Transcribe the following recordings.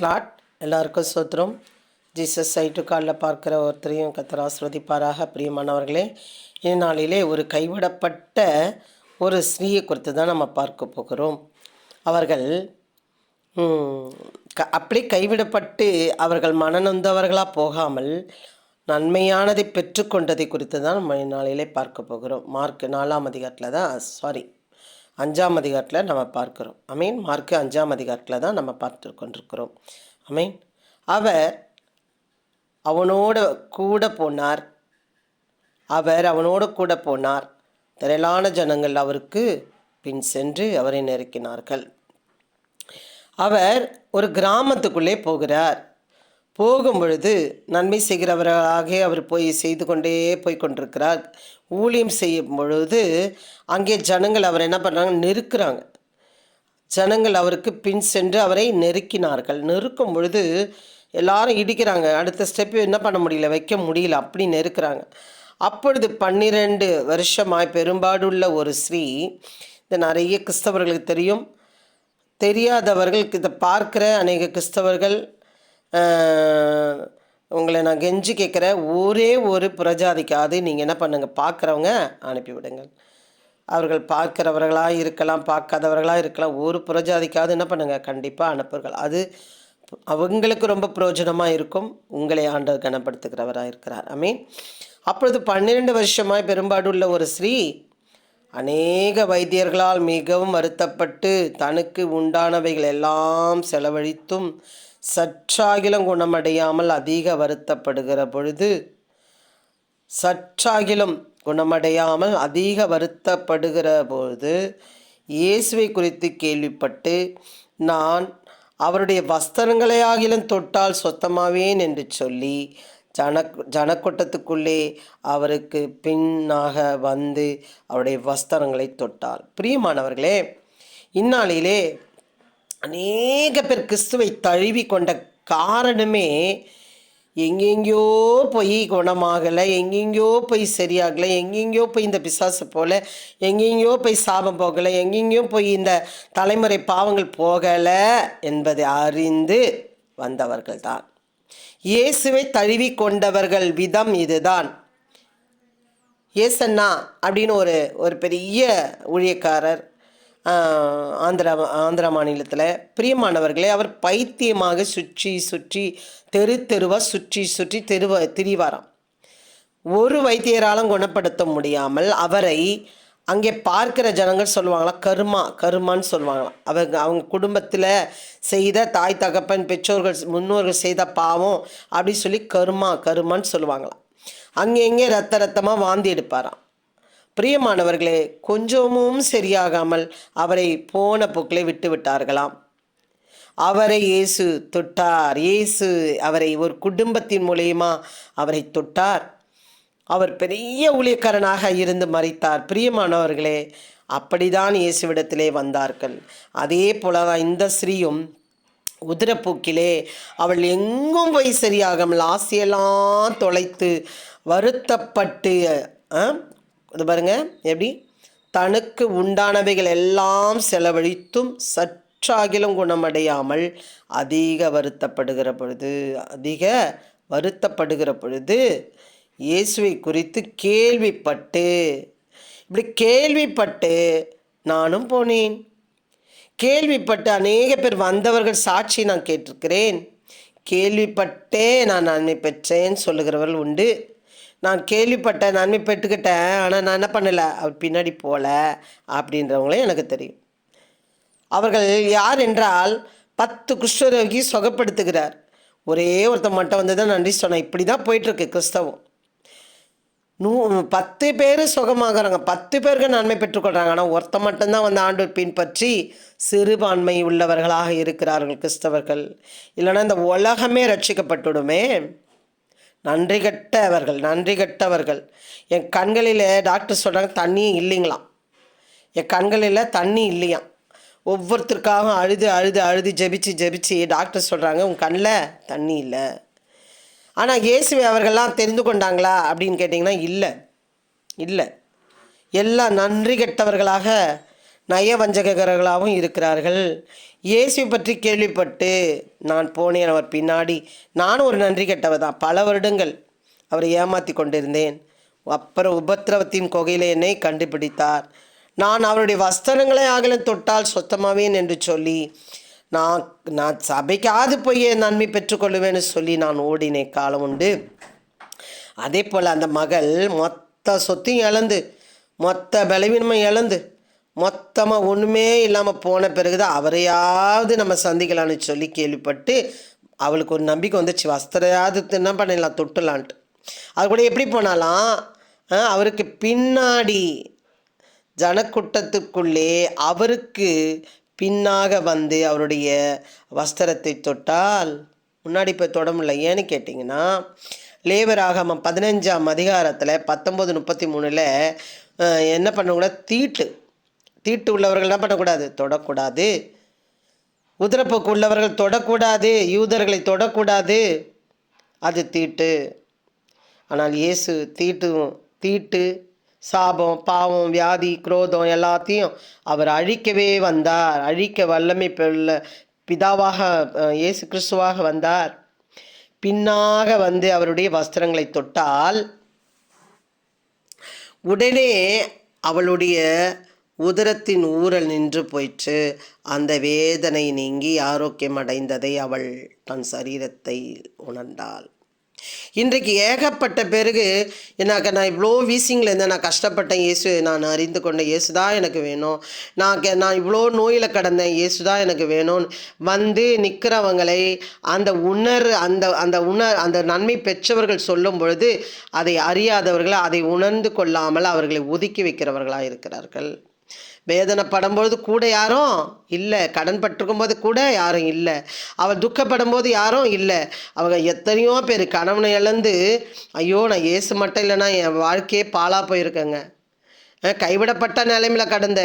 Claude எல்லாருக்கும் சோத்திரம். Jesus site காலில் பார்க்குற ஒருத்தரையும் கத்தர் ஆசிர்வதிப்பாராக. பிரியமானவர்களே இந்நாளிலே ஒரு கைவிடப்பட்ட ஒரு ஸ்ரீயை குறித்து தான் நம்ம பார்க்க போகிறோம். அவர்கள் க அப்படி கைவிடப்பட்டு அவர்கள் மனநொந்தவர்களாக போகாமல் நன்மையானதை பெற்றுக்கொண்டதை குறித்து தான் நம்ம இந்நாளிலே பார்க்க போகிறோம். மார்க் நாலாம் அதிகாரத்தில் தான் சாரி அஞ்சாம் அதிகாரத்தில் நம்ம பார்க்கிறோம். அமீன். மார்க்கு அஞ்சாம் அதிகாரத்தில் தான் நம்ம பார்த்து கொண்டிருக்கிறோம். அமீன். அவர் அவனோட கூட போனார். அவர் அவனோடு கூட போனார். திரளான ஜனங்கள் அவருக்கு பின் சென்று அவரை நெருக்கினார்கள். அவர் ஒரு கிராமத்துக்குள்ளே போகிறார். போகும் பொழுது நன்மை செய்கிறவர்களாக அவர் போய் செய்து கொண்டே போய் கொண்டிருக்கிறார். ஊழியம் செய்யும் பொழுது அங்கே ஜனங்கள் அவர் என்ன பண்ணுறாங்க நெருக்கிறாங்க. ஜனங்கள் அவருக்கு பின் சென்று அவரை நெருக்கினார்கள். நெருக்கும் பொழுது எல்லாரும் இடிக்கிறாங்க. அடுத்த ஸ்டெப் என்ன பண்ண முடியல? வைக்க முடியல. அப்படி நெருக்கிறாங்க. அப்பொழுது பன்னிரண்டு வருஷமாய் பெரும்பாடுள்ள ஒரு ஸ்ரீ இந்த நிறைய கிறிஸ்தவர்களுக்கு தெரியும். தெரியாதவர்களுக்கு இதை பார்க்குற அநேக கிறிஸ்தவர்கள் உங்களை நான் கெஞ்சி கேட்குறேன் ஒரே ஒரு புரஜாதிக்காது நீங்கள் என்ன பண்ணுங்கள் பார்க்குறவங்க அனுப்பிவிடுங்கள் அவர்கள் பார்க்கிறவர்களாக இருக்கலாம் பார்க்காதவர்களாக இருக்கலாம் ஒரு புரஜாதிக்காவது என்ன பண்ணுங்கள் கண்டிப்பாக அனுப்புங்கள். அது அவங்களுக்கு ரொம்ப பிரயோஜனமாக இருக்கும். உங்களை ஆண்டவர் கனப்படுத்துகிறவராக இருக்கிறார். ஐ மீன் அப்பொழுது பன்னிரெண்டு வருஷமாய் பெரும்பாடுள்ள ஒரு ஸ்ரீ அநேக வைத்தியர்களால் மிகவும் வருத்தப்பட்டு தனக்கு உண்டானவைகள் எல்லாம் செலவழித்தும் சற்றாகிலும் குணமடையாமல் அதிக வருத்தப்படுகிற பொழுது சற்றாகிலும் குணமடையாமல் அதிக வருத்தப்படுகிற பொழுது இயேசுவை குறித்து கேள்விப்பட்டு நான் அவருடைய வஸ்திரங்களையாகிலும் தொட்டால் சொத்தமாவேன் என்று சொல்லி ஜன ஜனக்கூட்டத்துக்குள்ளே அவருக்கு பின்னாக வந்து அவருடைய வஸ்திரங்களை தொட்டார். பிரியமானவர்களே இந்நாளிலே அநேக பேர் கிறிஸ்துவை தழுவி கொண்ட காரணமே எங்கெங்கேயோ போய் குணமாகலை எங்கெங்கேயோ போய் சரியாகலை எங்கெங்கேயோ போய் இந்த பிசாசு போல எங்கெங்கேயோ போய் சாபம் போகலை எங்கெங்கேயோ போய் இந்த தலைமுறை பாவங்கள் போகலை என்பதை அறிந்து வந்தவர்கள் தான் இயேசுவை தழுவி கொண்டவர்கள் விதம் இதுதான். ஏசண்ணா அப்படின்னு ஒரு ஒரு பெரிய ஊழியக்காரர் ஆந்திரா ஆந்திரா மாநிலத்தில் பிரியமானவர்களே அவர் பைத்தியமாக சுற்றி சுற்றி தெரு தெருவாக சுற்றி சுற்றி தெருவ திரிவாராம். ஒரு வைத்தியராலும் குணப்படுத்த முடியாமல் அவரை அங்கே பார்க்கிற ஜனங்கள் சொல்லுவாங்களா கருமா கருமான்னு சொல்லுவாங்களாம். அவங்க அவங்க குடும்பத்தில் செய்த தாய் தகப்பன் பெற்றோர்கள் முன்னோர்கள் செய்த பாவம் அப்படின்னு சொல்லி கருமா கருமான்னு சொல்லுவாங்களாம். அங்கே எங்கே ரத்த ரத்தமாக வாந்தி எடுப்பாராம். பிரியமானவர்களே கொஞ்சமும் சரியாகாமல் அவரை போன போக்கிலே விட்டு விட்டார்களாம். அவரை இயேசு தொட்டார். இயேசு அவரை ஒரு குடும்பத்தின் மூலியமா அவரை தொட்டார். அவர் பெரிய ஊழியக்காரனாக இருந்து மறைத்தார் பிரியமானவர்களே அப்படிதான் இயேசுவிடத்திலே வந்தார்கள். அதே போல தான் இந்த ஸ்ரீயும் உதிரப்போக்கிலே அவள் எங்கும் போய் சரியாகாமல் ஆசையெல்லாம் தொலைத்து வருத்தப்பட்டு ஆ, இது பாருங்க எப்படி? தனக்கு உண்டானவைகள் எல்லாம் செலவழித்தும் சற்றாகிலும் குணமடையாமல் அதிக வருத்தப்படுகிற பொழுது அதிக வருத்தப்படுகிற பொழுது இயேசுவை குறித்து கேள்விப்பட்டு இப்படி கேள்விப்பட்டு நானும் போனேன். கேள்விப்பட்டு அநேக பேர் வந்தவர்கள் சாட்சி நான் கேட்டிருக்கிறேன். கேள்விப்பட்டே நான் நன்மை பெற்றேன் சொல்லுகிறவர்கள் உண்டு. நான் கேள்விப்பட்டேன் நன்மை பெற்றுக்கிட்டேன் ஆனால் நான் என்ன பண்ணலை? அவர் பின்னாடி போகல அப்படின்றவங்களே எனக்கு தெரியும். அவர்கள் யார் என்றால் பத்து குஷ்டரோகி சுகப்படுத்துகிறார். ஒரே ஒருத்தன் மட்டும் வந்து தான் நன்றி சொன்னேன் இப்படி தான் போயிட்டுருக்கு கிறிஸ்தவம். நூ பத்து பேர் சுகமாகறாங்க. பத்து பேருக்கு நன்மை பெற்றுக்கொள்கிறாங்க ஆனால் ஒருத்த மட்டும்தான் வந்து ஆண்டு பின்பற்றி சிறுபான்மை உள்ளவர்களாக இருக்கிறார்கள் கிறிஸ்தவர்கள். இல்லைன்னா இந்த உலகமே ரட்சிக்கப்பட்டுடுமே. நன்றி கெட்டவர்கள் நன்றி கெட்டவர்கள். என் கண்களில் டாக்டர் சொல்கிறாங்க தண்ணியும் இல்லைங்களாம். என் கண்களில் தண்ணி இல்லையாம். ஒவ்வொருத்தருக்காகவும் அழுது அழுது அழுது ஜெபிச்சு ஜெபிச்சு டாக்டர் சொல்கிறாங்க உன் கண்ணில் தண்ணி இல்லை. ஆனால் இயேசுவை அவர்கள்லாம் தெரிந்து கொண்டாங்களா அப்படின்னு கேட்டிங்கன்னா இல்லை. இல்லை. எல்லாம் நன்றி கெட்டவர்களாக நயவஞ்சகர்களாகவும் இருக்கிறார்கள். இயேசு பற்றி கேள்விப்பட்டு நான் போனேன். அவர் பின்னாடி நானும் ஒரு நன்றி கெட்டவர் தான் பல வருடங்கள் அவரை ஏமாற்றி கொண்டிருந்தேன். அப்புறம் உபத்திரவத்தின் கொகையில் என்னை கண்டுபிடித்தார். நான் அவருடைய வஸ்திரங்களை ஆகலும் தொட்டால் சொத்தமாவேன் என்று சொல்லி நான் நான் சபைக்காவது போய் நன்மை பெற்றுக்கொள்வேன்னு சொல்லி நான் ஓடினேன். காலம் உண்டு. அதே போல் அந்த மகள் மொத்த சொத்தையும் இழந்து மொத்த பலவீனமும் இழந்து மொத்தமாக ஒன்றுமே இல்லாமல் போன பிறகு தான் அவரையாவது நம்ம சந்திக்கலான்னு சொல்லி கேள்விப்பட்டு அவளுக்கு ஒரு நம்பிக்கை வந்துச்சு. வஸ்திரையாவது என்ன பண்ணிடலாம் தொட்டலான்ட்டு. அது கூட எப்படி போனாலாம் அவருக்கு பின்னாடி ஜனக்கூட்டத்துக்குள்ளே அவருக்கு பின்னாக வந்து அவருடைய வஸ்திரத்தை தொட்டால் முன்னாடி போய் தொட முடியல. ஏன்னு கேட்டிங்கன்னா லேபராகமம் பதினஞ்சாம் அதிகாரத்தில் பத்தொம்போது முப்பத்தி மூணில் என்ன பண்ணக்கூடாது தீட்டு தீட்டு உள்ளவர்கள் என்ன பண்ணக்கூடாது? தொடக்கூடாது. உதிரப்போக்கு உள்ளவர்கள் தொடக்கூடாது. யூதர்களை தொடக்கூடாது. அது தீட்டு. ஆனால் இயேசு தீட்டு தீட்டு சாபம் பாவம் வியாதி குரோதம் எல்லாத்தையும் அவர் அழிக்கவே வந்தார். அழிக்க வல்லமை பெல்ல பிதாவாக இயேசு கிறிஸ்துவாக வந்தார். பின்னாக வந்து அவருடைய வஸ்திரங்களை தொட்டால் உடனே அவளுடைய உதரத்தின் ஊரல் நின்று போயிற்று. அந்த வேதனை நீங்கி ஆரோக்கியம் அடைந்ததை அவள் தன் சரீரத்தை உணர்ந்தாள். இன்றைக்கு ஏகப்பட்ட பேருக்கு எனக்கு நான் இவ்வளோ வீசிங்கில் இருந்தேன் நான் கஷ்டப்பட்டேன் இயேசு நான் அறிந்து கொண்டேன் இயேசு தான் எனக்கு வேணும். நான் நான் இவ்வளோ நோயில் கடந்தேன் இயேசு தான் எனக்கு வேணும். வந்து நிற்கிறவங்களை அந்த உணர் அந்த அந்த உணர் அந்த நன்மை பெற்றவர்கள் சொல்லும் பொழுது அதை அறியாதவர்கள் அதை உணர்ந்து கொள்ளாமல் அவர்களை ஒதுக்கி வைக்கிறவர்களாக இருக்கிறார்கள் வேதனைப்படும் பொழுது கூட யாரும் இல்லை. கடன் பட்டிருக்கும் போது கூட யாரும் இல்லை. அவள் துக்கப்படும் போது யாரும் இல்லை. அவங்க எத்தனையோ பேர் கணவனை இழந்து ஐயோ நான் ஏசு மட்டும் இல்லைன்னா என் வாழ்க்கையே பாழாக போயிருக்கேங்க. கைவிடப்பட்ட நிலைமையில கடந்த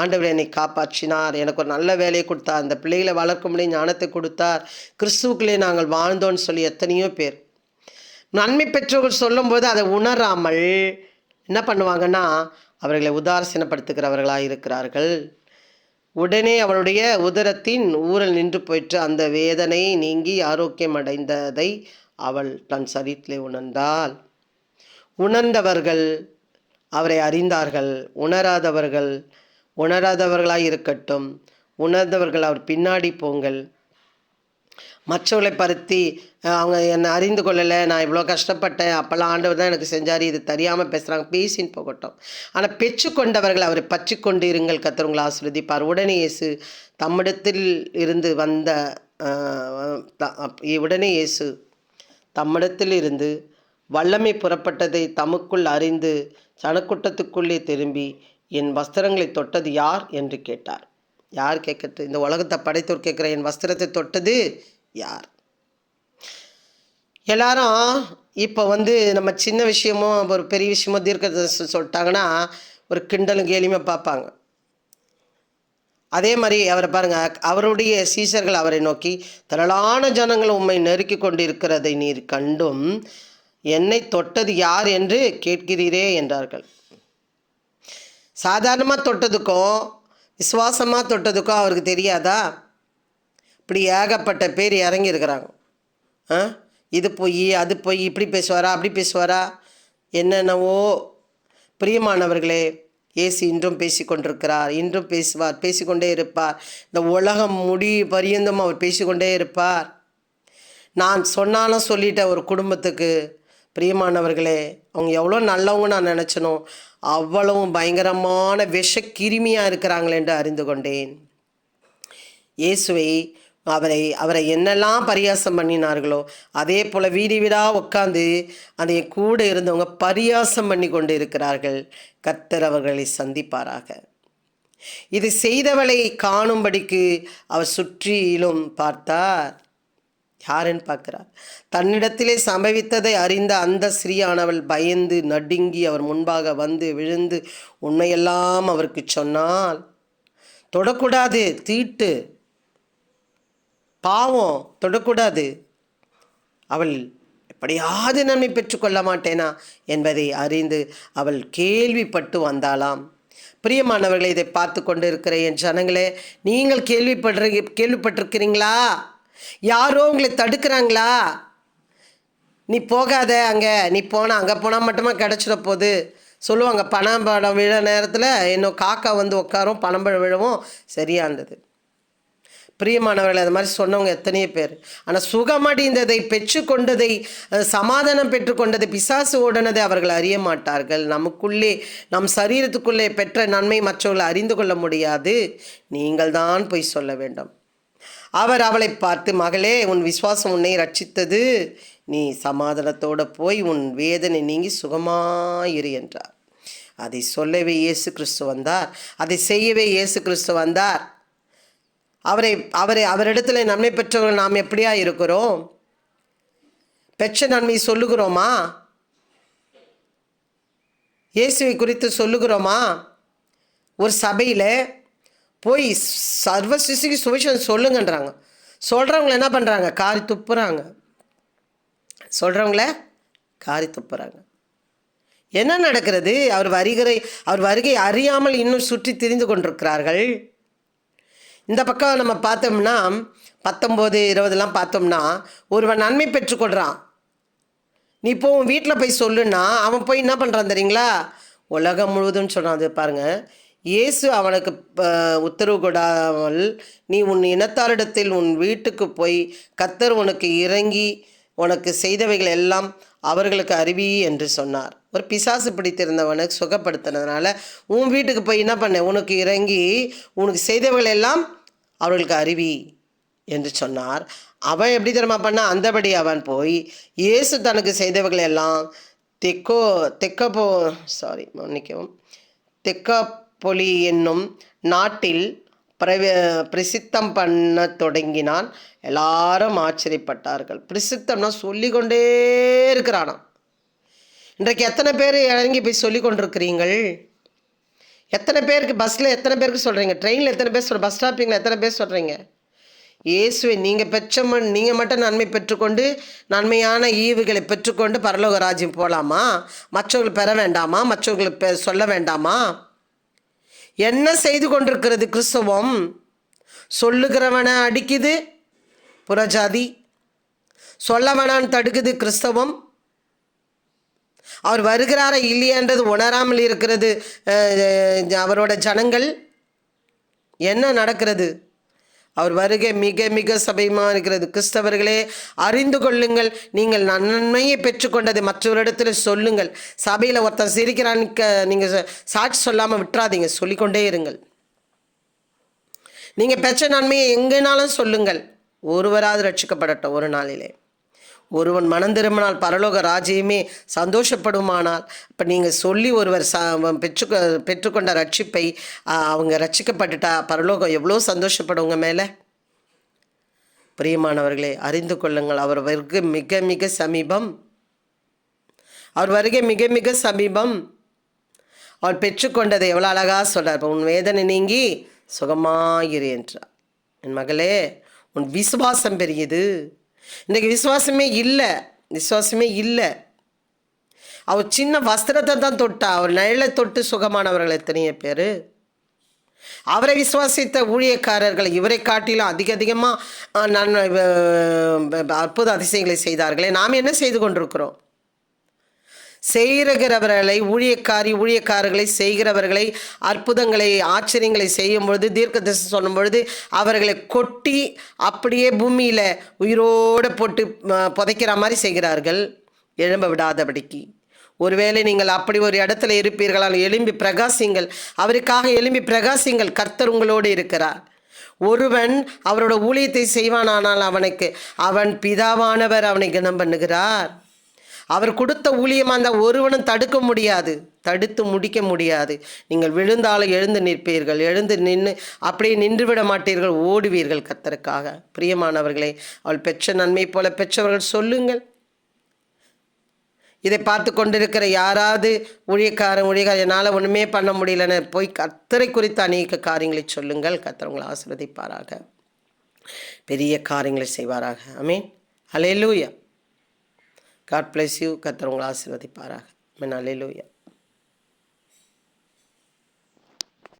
ஆண்டவர் என்னை காப்பாற்றினார். எனக்கு ஒரு நல்ல வேலையை கொடுத்தார். அந்த பிள்ளைகளை வளர்க்கும்படி ஞானத்தை கொடுத்தார். கிறிஸ்துவுக்குள்ளே நாங்கள் வாழ்ந்தோன்னு சொல்லி எத்தனையோ பேர். நன்மை பெற்றவர்கள் சொல்லும்போது அதை உணராமல் என்ன பண்ணுவாங்கன்னா அவர்களை உதாசீனப்படுத்துகிறவர்களாக இருக்கிறார்கள். உடனே அவளுடைய உதரத்தின் ஊரல் நின்று போயிற்று. அந்த வேதனை நீங்கி ஆரோக்கியம் அடைந்ததை அவள் தன் சரீரத்திலே உணர்ந்தாள். உணர்ந்தவர்கள் அவரை அறிந்தார்கள். உணராதவர்கள் உணராதவர்களாக இருக்கட்டும். உணர்ந்தவர்கள் அவர் பின்னாடி போங்கள். மற்றவர்களை பருத்தி அவங்க என்னை அறிந்து கொள்ளலை நான் இவ்வளோ கஷ்டப்பட்டேன் அப்போல்லாம் ஆண்டவர் தான் எனக்கு செஞ்சார் இது தெரியாமல் பேசுகிறாங்க பேசின்னு போகட்டும். ஆனால் பெற்றுக்கொண்டவர்கள் அவரை பற்றி கொண்டு இருங்கள் கர்த்தர் உங்களை உடனே இயேசு தம்மிடத்தில் இருந்து வந்த த- உடனே இயேசு தம்மிடத்தில் இருந்து வல்லமை புறப்பட்டதை தமக்குள் அறிந்து சனக்கூட்டத்துக்குள்ளே திரும்பி என் வஸ்திரங்களை தொட்டது யார்? என்று கேட்டார். யார் கேட்கறது இந்த உலகத்தை படைத்தோர் கேட்குற என் வஸ்திரத்தை தொட்டது யார்? எல்லாரும் இப்போ வந்து நம்ம சின்ன விஷயமோ ஒரு பெரிய விஷயமோ தீர்க்கத்தை சொல்லிட்டாங்கன்னா ஒரு கிண்டலும் கேலியுமே பார்ப்பாங்க. அதே மாதிரி அவரை பாருங்கள் அவருடைய சீசர்கள் அவரை நோக்கி திரளான ஜனங்கள் உம்மை நெருக்கி கொண்டிருக்கிறதை நீர் கண்டும் என்னை தொட்டது யார் என்று கேட்கிறீரே என்றார்கள். சாதாரணமாக தொட்டதுக்கும் விசுவாசமாக தொட்டதுக்கும் அவருக்கு தெரியாதா? இப்படி ஏகப்பட்ட பேர் இறங்கியிருக்கிறாங்க. ஆ? இது போய் அது போய் இப்படி பேசுவாரா அப்படி பேசுவாரா? என்னென்னவோ. பிரியமானவர்களே ஏசி இன்றும் பேசி கொண்டிருக்கிறார் இன்றும் பேசுவார் பேசிக்கொண்டே இருப்பார். இந்த உலகம் முடி பரியந்தம் அவர் பேசிக்கொண்டே இருப்பார். நான் சொன்னாலும் சொல்லிட்ட ஒரு குடும்பத்துக்கு பிரியமானவர்களே அவங்க எவ்வளோ நல்லவங்க நான் நினச்சனோ அவ்வளவும் பயங்கரமான விஷ கிருமியாக இருக்கிறாங்களே என்று அறிந்து கொண்டேன். இயேசுவை அவரை அவரை என்னெல்லாம் பரியாசம் பண்ணினார்களோ அதே போல் வீடு வீடாக உட்காந்து அதை கூட இருந்தவங்க பரியாசம் பண்ணி கொண்டு இருக்கிறார்கள். கர்த்தர் அவர்களை சந்திப்பாராக. இது செய்தவளை காணும்படிக்கு அவர் சுற்றிலும் பார்த்தார். யாருன்னு பார்க்கிறார்? தன்னிடத்திலே சம்பவித்ததை அறிந்த அந்த ஸ்ரீயானவள் பயந்து நடுங்கி அவர் முன்பாக வந்து விழுந்து உண்மையெல்லாம் அவருக்கு சொன்னால் தொடக்கூடாது தீட்டு. பாவம் தொடக்கூடாது. அவள் எப்படியாவது நன்மை பெற்றுக்கொள்ள மாட்டேனா என்பதை அறிந்து அவள் கேள்விப்பட்டு வந்தாளாம். பிரியமானவர்களை இதை பார்த்து கொண்டு இருக்கிற என் ஜனங்களே நீங்கள் கேள்விப்படுற கேள்விப்பட்டிருக்கிறீங்களா? யாரோ உங்களை தடுக்கிறாங்களா? நீ போகாத அங்கே. நீ போனால் அங்கே போனால் மட்டுமா கிடச்சிட போகுது? சொல்லுவாங்க பணம் படம் விழ நேரத்தில் இன்னும் காக்கா வந்து உட்காரும் பணம் பழம் விழவும் சரியாக இருந்தது பிரியமானவர்கள் அது மாதிரி சொன்னவங்க எத்தனையோ பேர். ஆனால் சுகமடைந்ததை பெற்றுக்கொண்டதை கொண்டதை சமாதானம் பெற்றுக்கொண்டதை பிசாசு ஓடனதை அவர்கள் அறிய மாட்டார்கள். நமக்குள்ளே நம் சரீரத்துக்குள்ளே பெற்ற நன்மை மற்றவர்கள் அறிந்து கொள்ள முடியாது. நீங்கள் தான் போய் சொல்ல வேண்டும். அவர் அவளை பார்த்து மகளே உன் விசுவாசம் உன்னை ரட்சித்தது நீ சமாதானத்தோட போய் உன் வேதனை நீங்கி சுகமாயிரு என்றார். அதை சொல்லவே இயேசு கிறிஸ்து வந்தார். அதை செய்யவே இயேசு கிறிஸ்து வந்தார். அவரை அவரை அவரிடத்துல நன்மை பெற்றவர்கள் நாம் எப்படியா இருக்கிறோம்? பெற்ற நன்மை சொல்லுகிறோமா? இயேசுவை குறித்து சொல்லுகிறோமா? ஒரு சபையில் போய் சர்வ சிசுக்கு சுவிசேஷம் சொல்லுங்கன்றாங்க. சொல்கிறவங்கள என்ன பண்ணுறாங்க காரி துப்புறாங்க. சொல்கிறவங்கள காரி துப்புறாங்க. என்ன நடக்கிறது? அவர் வருகிறை அவர் வருகை அறியாமல் இன்னும் சுற்றி திரிந்து கொண்டிருக்கிறார்கள். இந்த பக்கம் நம்ம பார்த்தோம்னா பத்தொம்போது இருபதுலாம் பார்த்தோம்னா ஒருவன் நன்மை பெற்றுக்கொள்கிறான் நீ இப்போ உன் வீட்டில் போய் சொல்லுன்னா அவன் போய் என்ன பண்ணுறான் தெரியுங்களா? உலகம் முழுவதும் சொன்னான். அது பாருங்கள் இயேசு அவனுக்கு உத்தரவு கொடாமல் நீ உன் இனத்தாரிடத்தில் உன் வீட்டுக்கு போய் கத்தர் உனக்கு இறங்கி உனக்கு செய்தவைகள் எல்லாம் அவர்களுக்கு அறிவி என்று சொன்னார். ஒரு பிசாசு பிடித்திருந்தவனுக்கு சுகப்படுத்தினதுனால உன் வீட்டுக்கு போய் என்ன பண்ண? உனக்கு இறங்கி உனக்கு செய்தவைகள் எல்லாம் அவர்களுக்கு அறிவி என்று சொன்னார். அவன் எப்படி தெரியுமா பண்ணா அந்தபடி அவன் போய் இயேசு தனக்கு செய்தவைகள் எல்லாம் தெக்கோ தெக்கப்போ சாரி மன்னிக்கவும் புலி என்னும் நாட்டில் பிரவ பிரசித்தம் பண்ண தொடங்கினான். எல்லாரும் ஆச்சரியப்பட்டார்கள். பிரசித்தம்னா சொல்லிக்கொண்டே இருக்கிறானாம். இன்றைக்கு எத்தனை பேர் இறங்கி போய் சொல்லி கொண்டிருக்கிறீங்கள் எத்தனை பேருக்கு பஸ்ஸில் எத்தனை பேருக்கு சொல்கிறீங்க ட்ரெயினில் எத்தனை பேர் சொல்ற பஸ் ஸ்டாப்பிங்கில் எத்தனை பேர் சொல்கிறீங்க இயேசுவை நீங்கள் பெற்ற மண் நீங்கள் மட்டும் நன்மை பெற்றுக்கொண்டு நன்மையான ஈவுகளை பெற்றுக்கொண்டு பரலோக ராஜ்யம் போகலாமா மற்றவர்கள் பெற வேண்டாமா? மற்றவங்களுக்கு பெ- சொல்ல வேண்டாமா? என்ன செய்து கொண்டிருக்கிறது கிறிஸ்தவம்? சொல்லுகிறவனை அடிக்குது புறஜாதி. சொல்ல வேணான்னு தடுக்குது கிறிஸ்தவம். அவர் வருகிறாரா இல்லையான்றது உணராமல் இருக்கிறது அவரோட ஜனங்கள். என்ன நடக்கிறது? அவர் வருகை மிக மிக சபையமாக இருக்கிறது. கிறிஸ்தவர்களே அறிந்து கொள்ளுங்கள். நீங்கள் நன்மையை பெற்றுக்கொண்டதை மற்றவரிடத்தில் சொல்லுங்கள். சபையில் ஒருத்தன் சிரிக்கிறான்னு க- நீங்கள் சாட்சி சொல்லாமல் விட்டுறாதீங்க. சொல்லிக்கொண்டே இருங்கள். நீங்கள் பெற்ற நன்மையை எங்கேனாலும் சொல்லுங்கள். ஒருவராவது ரட்சிக்கப்படட்டும் ஒரு நாளிலே. ஒருவன் மனம் திரும்பினால் பரலோக ராஜ்யமே சந்தோஷப்படுமானால். இப்போ நீங்கள் சொல்லி ஒருவர் ச பெற்று பெற்றுக்கொண்ட ரட்சிப்பை அவங்க ரட்சிக்கப்பட்டுட்டா பரலோகம் எவ்வளோ சந்தோஷப்படுங்க மேலே? பிரியமானவர்களே அறிந்து கொள்ளுங்கள். அவர் வருகை மிக மிக சமீபம். அவர் வருகை மிக மிக சமீபம். அவர் பெற்றுக்கொண்டதை எவ்வளோ அழகாக சொல்கிறார் உன் வேதனை நீங்கி சுகமாயிரு என்றார். என் மகளே உன் விசுவாசம் பெரியது. இன்றைக்கு விசுவாசமே இல்லை. விசுவாசமே இல்லை. அவர் சின்ன வஸ்திரத்தை தான் தொட்டா அவர் நிழலை தொட்டு சுகமானவர்கள் எத்தனையோ பேர்? அவரை விசுவாசித்த ஊழியக்காரர்கள் இவரை காட்டிலும் அதிக அதிகமாக நான் அற்புத அதிசயங்களை செய்தார்களே. நாம் என்ன செய்து கொண்டிருக்கிறோம்? செய்கிறவர்களை ஊழியக்காரி ஊழியக்காரர்களை செய்கிறவர்களை அற்புதங்களை ஆச்சரியங்களை செய்யும் பொழுது தீர்க்க தரிசனம் சொல்லும் பொழுது அவர்களை கொட்டி அப்படியே பூமியில் உயிரோடு போட்டு புதைக்கிற மாதிரி செய்கிறார்கள். எழும்ப விடாதபடிக்கு. ஒருவேளை நீங்கள் அப்படி ஒரு இடத்துல இருப்பீர்களால் எழும்பி பிரகாசிங்கள் அவருக்காக எழும்பி பிரகாசிங்கள் கர்த்தர் உங்களோடு இருக்கிறார். ஒருவன் அவரோட ஊழியத்தை செய்வானானால் அவனுக்கு அவன் பிதாவானவர் அவனை கனம் பண்ணுகிறார். அவர் கொடுத்த ஊழியமாக அந்த ஒருவனும் தடுக்க முடியாது. தடுத்து முடிக்க முடியாது. நீங்கள் விழுந்தாலும் எழுந்து நிற்பீர்கள். எழுந்து நின்று அப்படியே நின்று விட மாட்டீர்கள். ஓடுவீர்கள் கர்த்தருக்காக. பிரியமானவர்களே அவள் பெற்ற நன்மை போல பெற்றவர்கள் சொல்லுங்கள். இதை பார்த்து கொண்டிருக்கிற யாராவது ஊழியக்காரன் ஊழியக்காரன் என்னால் ஒன்றுமே பண்ண முடியலன்னு போய் கர்த்தரை குறித்த அநேக காரியங்களை சொல்லுங்கள். கத்தரவங்களை ஆசிர்வதிப்பாராக. பெரிய காரியங்களை செய்வாராக. அமீன் அலையலூயா காட் பிளஸ் யூ கத்தர் உங்களை ஆசீர்வதிப்பாராக. அமீன் அலேலூயா